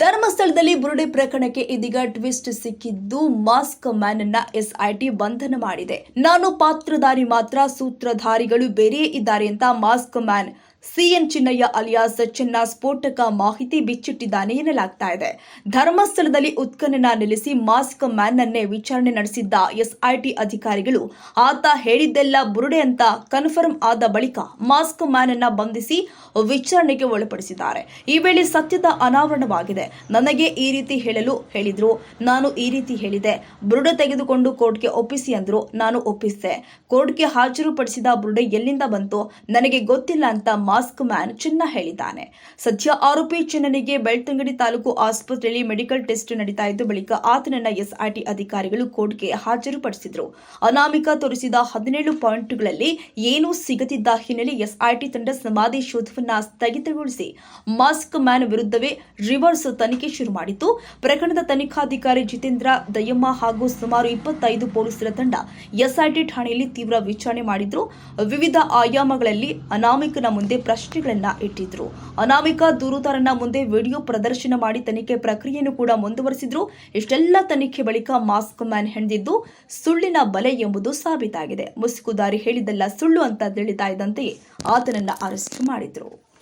ಧರ್ಮಸ್ಥಳದಲ್ಲಿ ಬುರುಡೆ ಪ್ರಕರಣಕ್ಕೆ ಇದೀಗ ಟ್ವಿಸ್ಟ್ ಸಿಕ್ಕಿದ್ದು ಮಾಸ್ಕ್ ಮ್ಯಾನ್ ಅನ್ನ ಎಸ್ಐಟಿ ಬಂಧನ ಮಾಡಿದೆ. ನಾನು ಪಾತ್ರಧಾರಿ ಮಾತ್ರ, ಸೂತ್ರಧಾರಿಗಳು ಬೇರೆಯೇ ಇದ್ದಾರೆ ಅಂತ mask man C N Chinnayya alias Chinna ಸ್ಫೋಟಕ ಮಾಹಿತಿ ಬಿಚ್ಚಿಟ್ಟಿದ್ದಾನೆ ಎನ್ನಲಾಗ್ತಾ ಇದೆ. ಧರ್ಮಸ್ಥಳದಲ್ಲಿ ಉತ್ಖನನ ನಿಲ್ಲಿಸಿ ಮಾಸ್ಕ್ ಮ್ಯಾನ್ ಅನ್ನೇ ವಿಚಾರಣೆ ನಡೆಸಿದ್ದ ಎಸ್ಐಟಿ ಅಧಿಕಾರಿಗಳು, ಆತ ಹೇಳಿದ್ದೆಲ್ಲ ಬುರುಡೆ ಅಂತ ಕನ್ಫರ್ಮ್ ಆದ ಬಳಿಕ ಮಾಸ್ಕ್ ಮ್ಯಾನ್ ಅನ್ನ ಬಂಧಿಸಿ ವಿಚಾರಣೆಗೆ ಒಳಪಡಿಸಿದ್ದಾರೆ. ಈ ವೇಳೆ ಸತ್ಯದ ಅನಾವರಣವಾಗಿದೆ. ನನಗೆ ಈ ರೀತಿ ಹೇಳಲು ಹೇಳಿದ್ರು. ನಾನು ಈ ರೀತಿ ಹೇಳಿದೆ. ಬುರುಡೆ ತೆಗೆದುಕೊಂಡು ಕೋರ್ಟ್ಗೆ ಒಪ್ಪಿಸಿ ಅಂದ್ರು. ನಾನು ಒಪ್ಪಿಸಿದೆ. ಕೋರ್ಟ್ಗೆ ಹಾಜರುಪಡಿಸಿದ ಬುರುಡೆ ಎಲ್ಲಿಂದ ಬಂತು? ನನಗೆ ಗೊತ್ತಿಲ್ಲ ಅಂತ ಮಾಸ್ಕ್ ಮ್ಯಾನ್ ಚಿನ್ನ ಹೇಳಿದ್ದಾನೆ. ಸದ್ಯ ಆರೋಪಿ ಚಿನ್ನನಿಗೆ ಬೆಳ್ತಂಗಡಿ ತಾಲೂಕು ಆಸ್ಪತ್ರೆಯಲ್ಲಿ ಮೆಡಿಕಲ್ ಟೆಸ್ಟ್ ನಡೀತಾ ಇದ್ದು ಬಳಿಕ ಆತನನ್ನ ಎಸ್ಐಟಿ ಅಧಿಕಾರಿಗಳು ಕೋರ್ಟ್ಗೆ ಹಾಜರುಪಡಿಸಿದ್ರು. ಅನಾಮಿಕ ತೋರಿಸಿದ ಹದಿನೇಳು ಪಾಯಿಂಟ್ಗಳಲ್ಲಿ ಏನೂ ಸಿಗದಿದ್ದ ಹಿನ್ನೆಲೆ ಎಸ್ಐಟಿ ತಂಡ ಸಮಾಧಿ ಶೋಧವನ್ನ ಸ್ಥಗಿತಗೊಳಿಸಿ ಮಾಸ್ಕ್ ಮ್ಯಾನ್ ವಿರುದ್ಧವೇ ರಿವರ್ಸ್ ತನಿಖೆ ಶುರು ಮಾಡಿತು ಪ್ರಕರಣದ ತನಿಖಾಧಿಕಾರಿ ಜಿತೇಂದ್ರ ದಯಮ್ಮ ಹಾಗೂ ಸುಮಾರು ಇಪ್ಪತ್ತೈದು ಪೊಲೀಸರ ತಂಡ ಎಸ್ಐಟಿ ಠಾಣೆಯಲ್ಲಿ ತೀವ್ರ ವಿಚಾರಣೆ ಮಾಡಿದ್ರು. ವಿವಿಧ ಆಯಾಮಗಳಲ್ಲಿ ಅನಾಮಿಕನ ಮುಂದೆ ಪ್ರಶ್ನೆಗಳನ್ನ ಇಟ್ಟಿದ್ರು. ಅನಾಮಿಕ ದೂರುದಾರನ ಮುಂದೆ ವಿಡಿಯೋ ಪ್ರದರ್ಶನ ಮಾಡಿ ತನಿಖೆ ಪ್ರಕ್ರಿಯೆಯನ್ನು ಕೂಡ ಮುಂದುವರೆಸಿದ್ರು. ಇಷ್ಟೆಲ್ಲ ತನಿಖೆ ಬಳಿಕ ಮಾಸ್ಕ್ ಮ್ಯಾನ್ ಹೆಣೆದಿದ್ದು ಸುಳ್ಳಿನ ಬಲೆ ಎಂಬುದು ಸಾಬೀತಾಗಿದೆ. ಮುಸುಕುದಾರಿ ಹೇಳಿದ್ದೆಲ್ಲ ಸುಳ್ಳು ಅಂತ ತಿಳಿತಾ ಇದ್ದಂತೆಯೇ ಆತನನ್ನ ಅರೆಸ್ಟ್ ಮಾಡಿದ್ರು.